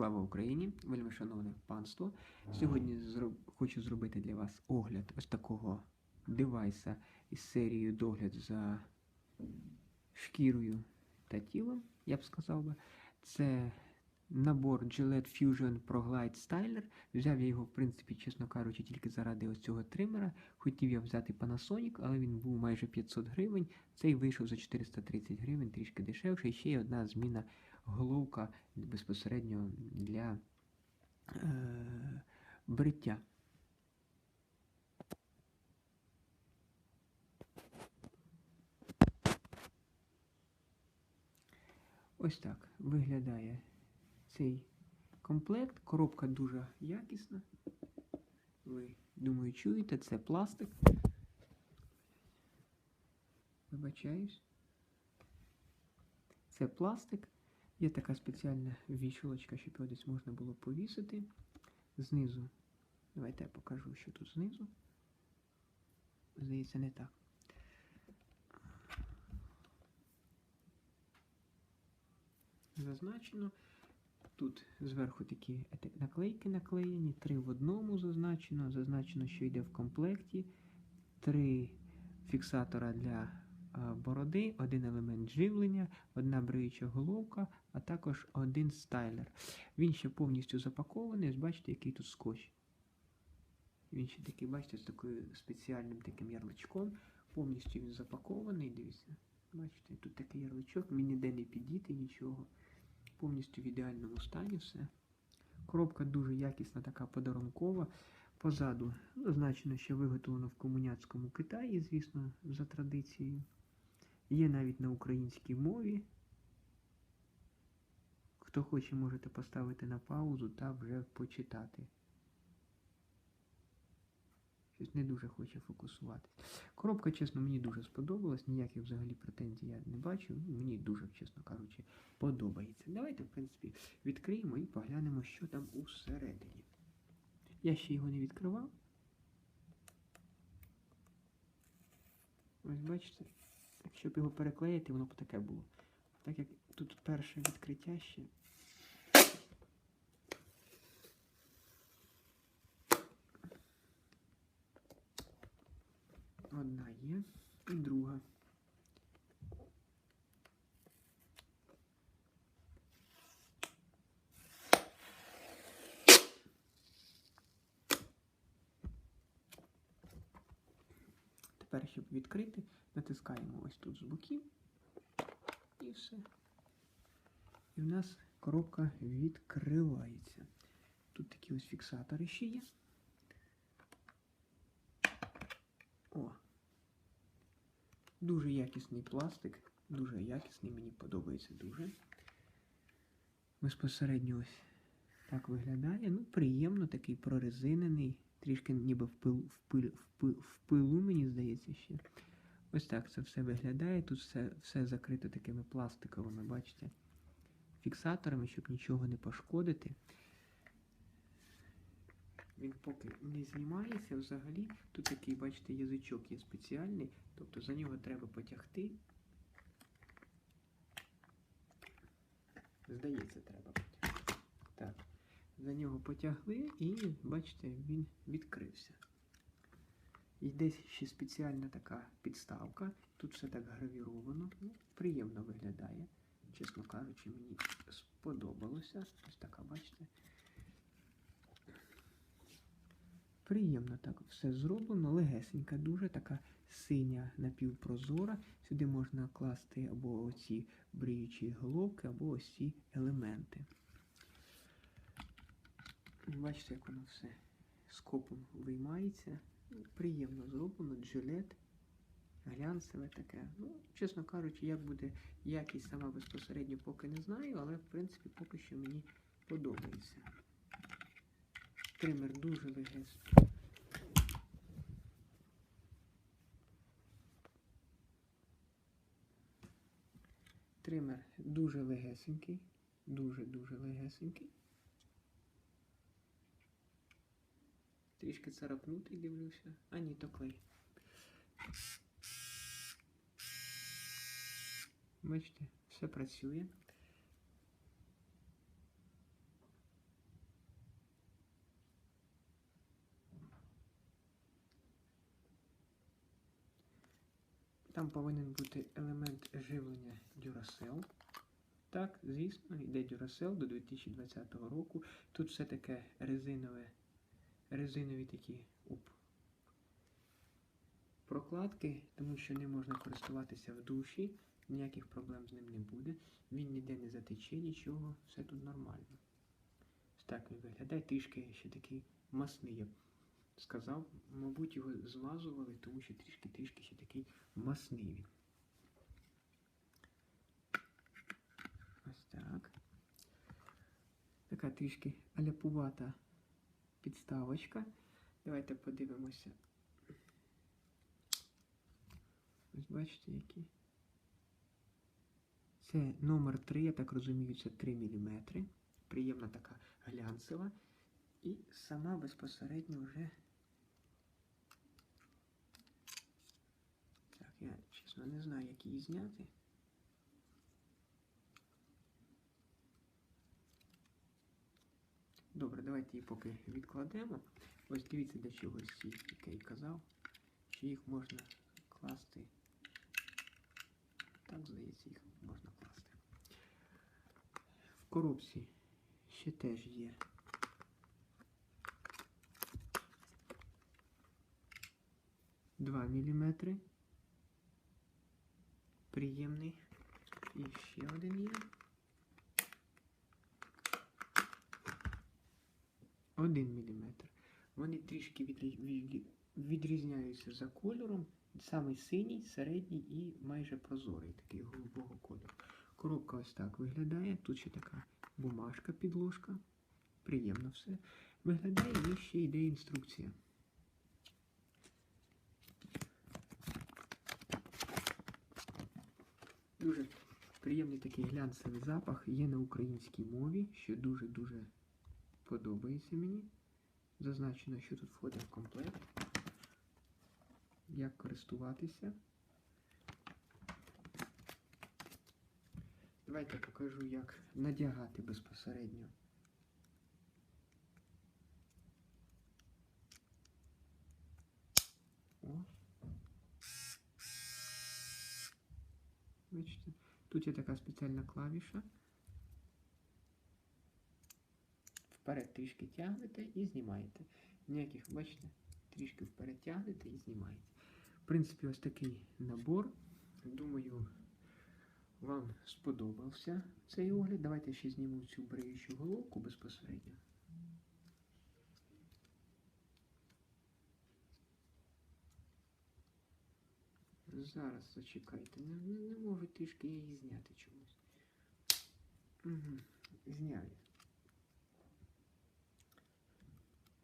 Слава Україні! Вельми шановне панство. Сьогодні зро- хочу зробити для вас огляд ось такого девайса із серією догляд за шкірою та тілом, я б сказав би. Це набор Gillette Fusion Pro Glide Styler. Взяв я його, в принципі, чесно кажучи, тільки заради ось цього тримера. Хотів я взяти Panasonic, але він був майже 500 гривень. Цей вийшов за 430 гривень, трішки дешевше. І ще одна зміна головка безпосередньо для е, бриття. Ось так виглядає цей комплект. Коробка дуже якісна. Ви, думаю, чуєте, це пластик. Вибачаюсь. Це пластик. Є така спеціальна вішалочка, щоб його десь можна було повісити. Знизу. Давайте я покажу, що тут знизу. Здається, не так. Зазначено. Тут зверху такі наклейки наклеєні, три в одному зазначено. Зазначено, що йде в комплекті. Три фіксатора для бороди, один елемент живлення, одна бриюча головка, а також один стайлер. Він ще повністю запакований. Бачите, який тут скотч. Він ще такий, бачите, з такою спеціальним таким ярличком. Повністю він запакований. Дивіться. Бачите, тут такий ярличок, він ніде не підійти, нічого. Повністю в ідеальному стані все. Коробка дуже якісна, така подарункова. Позаду зазначено, що виготовлено в комуняцькому Китаї, звісно, за традицією. Є навіть на українській мові. Хто хоче, можете поставити на паузу та вже почитати. Щось не дуже хоче фокусуватись. Коробка, чесно, мені дуже сподобалась. Ніяких взагалі претензій я не бачу. Мені дуже, чесно кажучи, подобається. Давайте, в принципі, відкриємо і поглянемо, що там усередині. Я ще його не відкривав. Ось бачите, щоб його переклеїти, воно б таке було. Так як перше відкриття ще. Одна є і друга. Тепер, щоб відкрити, натискаємо ось тут з боків. І все. І в нас коробка відкривається. Тут такі ось фіксатори ще є. О. Дуже якісний пластик. Дуже якісний, мені подобається дуже. Безпосередньо ось так виглядає. Ну, приємно, такий прорезинений. Трішки ніби в пил, в пил, в пил, в пилу, мені здається, ще. Ось так це все виглядає. Тут все, все закрито такими пластиковими, бачите, фіксаторами, щоб нічого не пошкодити. Він поки не знімається взагалі. Тут такий, бачите, язичок є спеціальний, тобто за нього треба потягти. Здається, треба потягти. Так. За нього потягли і, бачите, він відкрився. І десь ще спеціальна така підставка. Тут все так гравіровано. Ну, приємно виглядає. Чесно кажучи, мені сподобалося. Ось така, бачите. Приємно так все зроблено, легесенька, дуже така синя напівпрозора. Сюди можна класти або оці бриючі головки, або ось ці елементи. Бачите, як воно все скопом виймається. Приємно зроблено, джилет, глянцеве таке. Ну, чесно кажучи, як буде якість сама безпосередньо поки не знаю, але в принципі поки що мені подобається. Тример дуже легесний. Тример дуже легесенький, дуже-дуже легесенький. Трішки царапнутий, дивлюся. А ні, то клей. Бачите, все працює. Там повинен бути елемент живлення Duracell. Так, звісно, йде Duracell до 2020 року. Тут все таке резинове, резинові такі уп. прокладки, тому що не можна користуватися в душі ніяких проблем з ним не буде. Він ніде не затече, нічого, все тут нормально. Так він виглядає, трішки ще такий масний, я б сказав. Мабуть, його змазували, тому що трішки-трішки ще такий масний він. Ось так. Така трішки аляпувата підставочка. Давайте подивимося. Ось бачите, які. Це номер 3, я так розумію, це 3 мм. Приємна така глянцева. І сама безпосередньо вже. Так, я чесно не знаю, як її зняти. Добре, давайте її поки відкладемо. Ось дивіться, для чого ці, як я казав, що їх можна класти. Так, здається, їх можна класти. В коробці ще теж є. Два міліметри. Приємний. І ще один є. Один міліметр. Вони трішки відрі- відрі- відрізняються за кольором. Самий синій, середній і майже прозорий, такий голубого кольору. Коробка ось так виглядає. Тут ще така бумажка, підложка. Приємно все. Виглядає і ще йде інструкція. Дуже приємний такий глянцевий запах. Є на українській мові, що дуже-дуже подобається мені. Зазначено, що тут входить в комплект. Як користуватися. Давайте покажу, як надягати безпосередньо. О. Бачите, тут є така спеціальна клавіша. Вперед трішки тягнете і знімаєте. Ніяких, бачите, трішки вперед тягнете і знімаєте. Принципі, ось такий набор. Думаю, вам сподобався цей огляд. Давайте ще зніму цю бриючу головку безпосередньо. Зараз зачекайте. Не, не, не можу трішки її зняти чомусь. Угу. Зняв.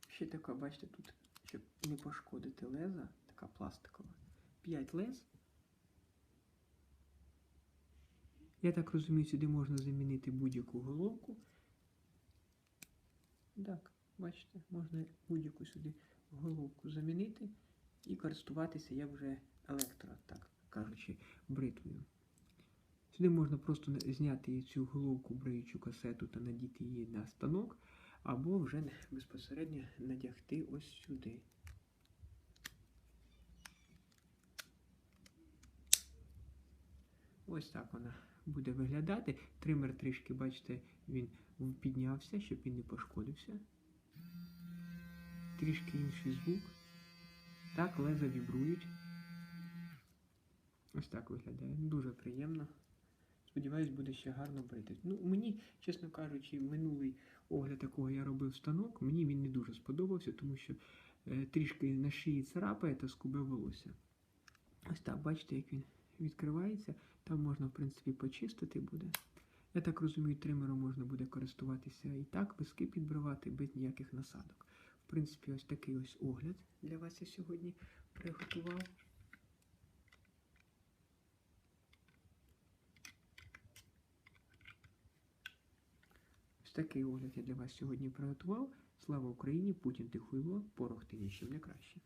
Ще така, бачите, тут, щоб не пошкодити леза, така пластикова. 5 лез. Я так розумію, сюди можна замінити будь-яку головку. Так, бачите, можна будь-яку сюди головку замінити і користуватися як вже електро, так кажучи, бритвою. Сюди можна просто зняти цю головку бриючу касету та надіти її на станок, або вже безпосередньо надягти ось сюди. Ось так вона буде виглядати. Тример трішки, бачите, він піднявся, щоб він не пошкодився. Трішки інший звук. Так, леза вібрують. Ось так виглядає. Дуже приємно. Сподіваюсь, буде ще гарно брити. Ну, мені, чесно кажучи, минулий огляд, якого я робив станок, мені він не дуже сподобався, тому що е, трішки на шиї царапає та скубе волосся. Ось так, бачите, як він відкривається. Там можна, в принципі, почистити буде. Я так розумію, тримером можна буде користуватися і так, виски підбривати без ніяких насадок. В принципі, ось такий ось огляд для вас я сьогодні приготував. Ось такий огляд я для вас сьогодні приготував. Слава Україні! Путін тихуйло, порох ти нічим не краще.